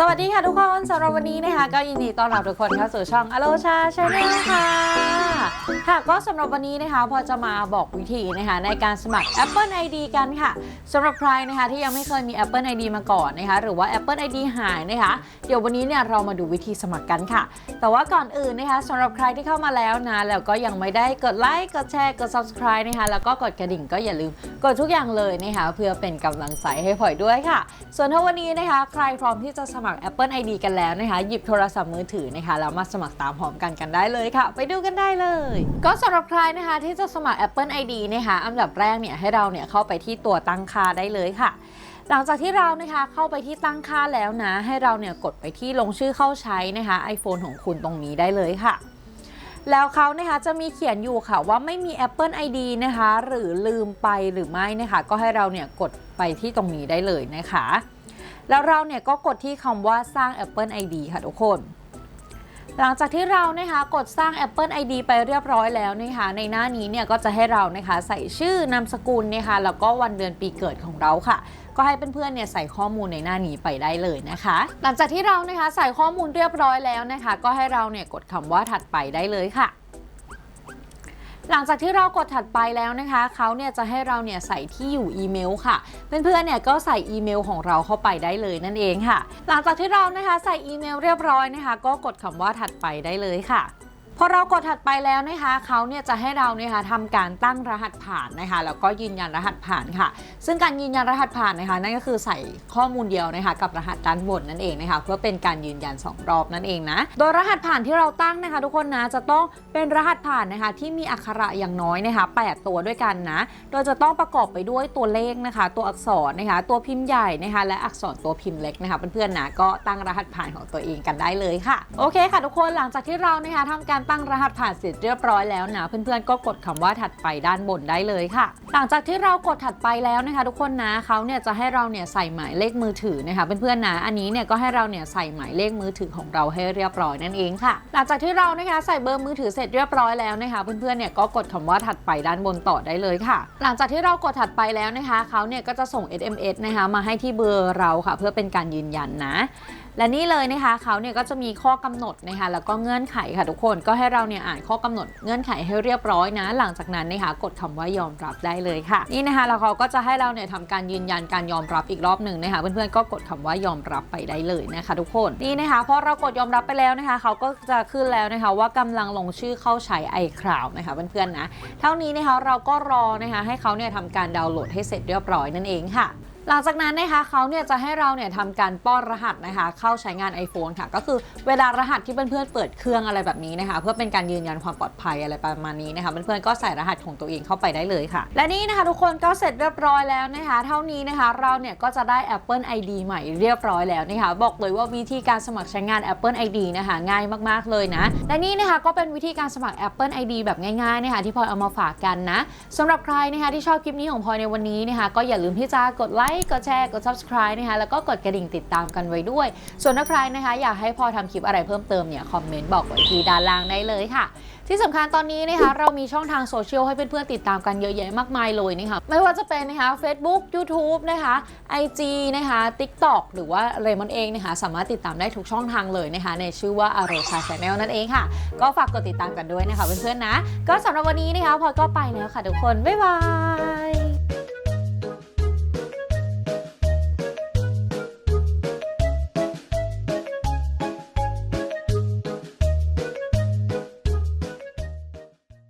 สวัสดีค่ะทุกคนสำหรับวันนี้นะคะ ก็ยินดีต้อนรับทุกคนเข้าสู่ช่องอโลชาชาแนลค่ะ ค่ะก็สำหรับวันนี้นะคะ พอจะมาบอกวิธีนะคะในการสมัคร Apple ID กันค่ะสำหรับใครนะคะที่ยังไม่เคยมี Apple ID มาก่อนนะคะ หรือว่า Apple ID หายนะคะ เดี๋ยววันนี้เนี่ยเรามาดูวิธีสมัครกันค่ะ แต่ว่าก่อนอื่นนะคะสำหรับใครที่เข้ามาแล้วนะแล้วก็ยังไม่ได้กดไลค์กดแชร์กด subscribe นะคะแล้วก็กดกระดิ่งก็อย่าลืมกดทุกอย่างเลยนะคะเพื่อเป็นกำลังใจให้พลอยด้วยค่ะ ส่วนถ้าวันนี้นะคะ ใครพร้อมที่จะสมัครมัคร Apple ID กันแล้วนะคะ หยิบโทรศัพท์มือถือนะคะแล้วมาสมัครตามพร้อมกันกันได้เลยค่ะ ไปดูกันได้เลย ก็สำหรับใครนะคะที่จะสมัคร Apple ID นะคะอันดับแรกเนี่ยให้เราเนี่ยเข้าไปที่ตัวตั้งค่าได้เลยค่ะหลังจากที่เรานะคะเข้าไปที่ตั้งค่าแล้วนะ ให้เราเนี่ยกดไปที่ลงชื่อเข้าใช้นะคะ iPhone ของคุณตรงนี้ได้เลยค่ะ แล้วเขานะคะจะมีเขียนอยู่ค่ะว่าไม่มี Apple ID นะคะ หรือลืมไปหรือไม่นะคะ ก็ให้เราเนี่ยกดไปที่ตรงนี้ได้เลยนะคะ แล้วเราเนี่ยก็กดที่คำว่าสร้าง Apple ID ค่ะทุกคน หลังจากที่เรานะคะกดสร้าง Apple ID ไปเรียบร้อยแล้วนะคะในหน้านี้เนี่ยก็จะให้เรานะคะใส่ชื่อนามสกุลนะคะแล้วก็วันเดือนปีเกิดของเราค่ะก็ให้เพื่อนๆ เนี่ยใส่ข้อมูลในหน้านี้ไปได้เลยนะคะ หลังจากที่เรานะคะใส่ข้อมูลเรียบร้อยแล้วนะคะ ก็ให้เราเนี่ยกดคำว่าถัดไปได้เลยค่ะ หลังจากที่เรากดถัดไปแล้วนะคะเขาเนี่ยจะให้เราเนี่ยใส่ที่อยู่อีเมลค่ะเพื่อนๆเนี่ยก็ใส่อีเมลของเราเข้าไปได้เลยนั่นเองค่ะ หลังจากที่เรานะคะใส่อีเมลเรียบร้อยนะคะ ก็กดคำว่าถัดไปได้เลยค่ะ พอเรากดถัดไปแล้วนะคะเขาเนี่ยจะให้เราเนี่ยค่ะทำการตั้งรหัสผ่านนะคะแล้วก็ยืนยันรหัสผ่านค่ะ ซึ่งการยืนยันรหัสผ่านนะคะนั่นก็คือใส่ข้อมูลเดียวนะคะกับรหัสด้านบนนั่นเองนะคะเพื่อเป็นการยืนยัน 2 รอบนั่นเองนะโดยรหัสผ่านที่เราตั้งนะคะ ทุกคนนะจะต้องเป็นรหัสผ่านนะคะที่มีอักขระอย่างน้อยนะคะ8ตัวด้วยกันนะโดยจะต้องประกอบไปด้วยตัวเลขนะคะ ตัวอักษรนะคะตัวพิมพ์ใหญ่นะคะและอักษรตัวพิมพ์เล็กนะคะเพื่อนๆนะก็ตั้งรหัสผ่านของตัวเองกันได้เลยค่ะโอเคค่ะทุกคนหลังจากที่เรานะคะทำการตั้งรหัสผ่านเสร็จเรียบร้อยแล้วนะเพื่อนๆก็กดคำว่าถัดไปด้านบนได้เลยค่ะ หลังจากที่เรากดถัดไปแล้วนะคะ ทุกคนนะเขาเนี่ยจะให้เราเนี่ยใส่หมายเลขมือถือนะคะเพื่อนๆนะอันนี้เนี่ยก็ให้เราเนี่ยใส่หมายเลขมือถือของเราให้เรียบร้อยนั่นเองค่ะ หลังจากที่เรานะคะใส่เบอร์มือถือเสร็จเรียบร้อยแล้วนะคะเพื่อนๆเนี่ยก็กดคำว่าถัดไปด้านบนต่อได้เลยค่ะ หลังจากที่เรากดถัดไปแล้วนะคะเขาเนี่ยก็จะส่ง SMS นะคะมาให้ที่เบอร์เราค่ะ เพื่อเป็นการยืนยันนะ และนี่เลยนะคะเขาเนี่ยก็จะมีข้อกำหนดนะคะแล้วก็เงื่อนไขค่ะทุกคนก็ให้เราเนี่ยอ่านข้อกำหนดเงื่อนไขให้เรียบร้อยนะ หลังจากนั้นนะคะกดคำว่ายอมรับได้เลยค่ะ นี่นะคะแล้วเขาก็จะให้เราเนี่ยทำการยืนยันการยอมรับอีกรอบหนึ่งนะคะเพื่อนๆก็กดคำว่ายอมรับไปได้เลยนะคะ ทุกคนนี่นะคะพอเรากดยอมรับไปแล้วนะคะเขาก็จะขึ้นแล้วนะคะว่ากำลังลงชื่อเข้าใช้ iCloud นะคะเพื่อนๆนะเท่านี้นะคะเราก็รอนะคะให้เขาเนี่ยทำการดาวน์โหลดให้เสร็จเรียบร้อยนั่นเองค่ะ หลังจากนั้นนะคะเขาเนี่ยจะให้เราเนี่ยทำการป้อนรหัสนะคะเข้าใช้งาน iPhone ค่ะ ก็คือเวลารหัสที่เพื่อนๆเปิดเครื่องอะไรแบบนี้นะคะ เพื่อเป็นการยืนยันความปลอดภัยอะไรประมาณนี้นะคะเพื่อนๆก็ใส่รหัสของตัวเองเข้าไปได้เลยค่ะ และนี่นะคะทุกคนก็เสร็จเรียบร้อยแล้วนะคะ เท่านี้นะคะเราเนี่ยก็จะได้ Apple ID ใหม่เรียบร้อยแล้วนะคะบอกเลยว่าวิธีการสมัครใช้งาน Apple ID นะคะง่ายมากๆเลยนะ และนี่นะคะก็เป็นวิธีการสมัคร Apple ID แบบง่ายๆนะคะที่พลอยเอามาฝากกันนะสำหรับใครนะคะที่ชอบคลิปนี้ของพลอยในวันนี้นะคะก็อย่าลืมที่จะกดไลค์กดแชร์กด subscribe นะคะแล้วก็กดกระดิ่งติดตามกันไว้ด้วย ส่วนถ้าใครนะคะ อยากให้พอทำคลิปอะไรเพิ่มเติมเนี่ยคอมเมนต์บอกไว้ที่ด้านล่างได้เลยค่ะที่สำคัญตอนนี้นะคะเรามีช่องทางโซเชียลให้เพื่อนๆติดตามกันเยอะแยะมากมายเลยนะคะไม่ว่าจะเป็นนะคะ Facebook YouTube นะคะ IG นะคะ TikTok หรือว่าเรมอนเองนะคะสามารถติดตามได้ทุกช่องทางเลยนะคะ ในชื่อว่า a r o s a Channel นั่นเองค่ะ ก็ฝากกดติดตามกันด้วยนะคะเพื่อนๆนะ ก็สำหรับวันนี้นะคะพอก็ไปแล้วค่ะทุกคน บ๊ายบาย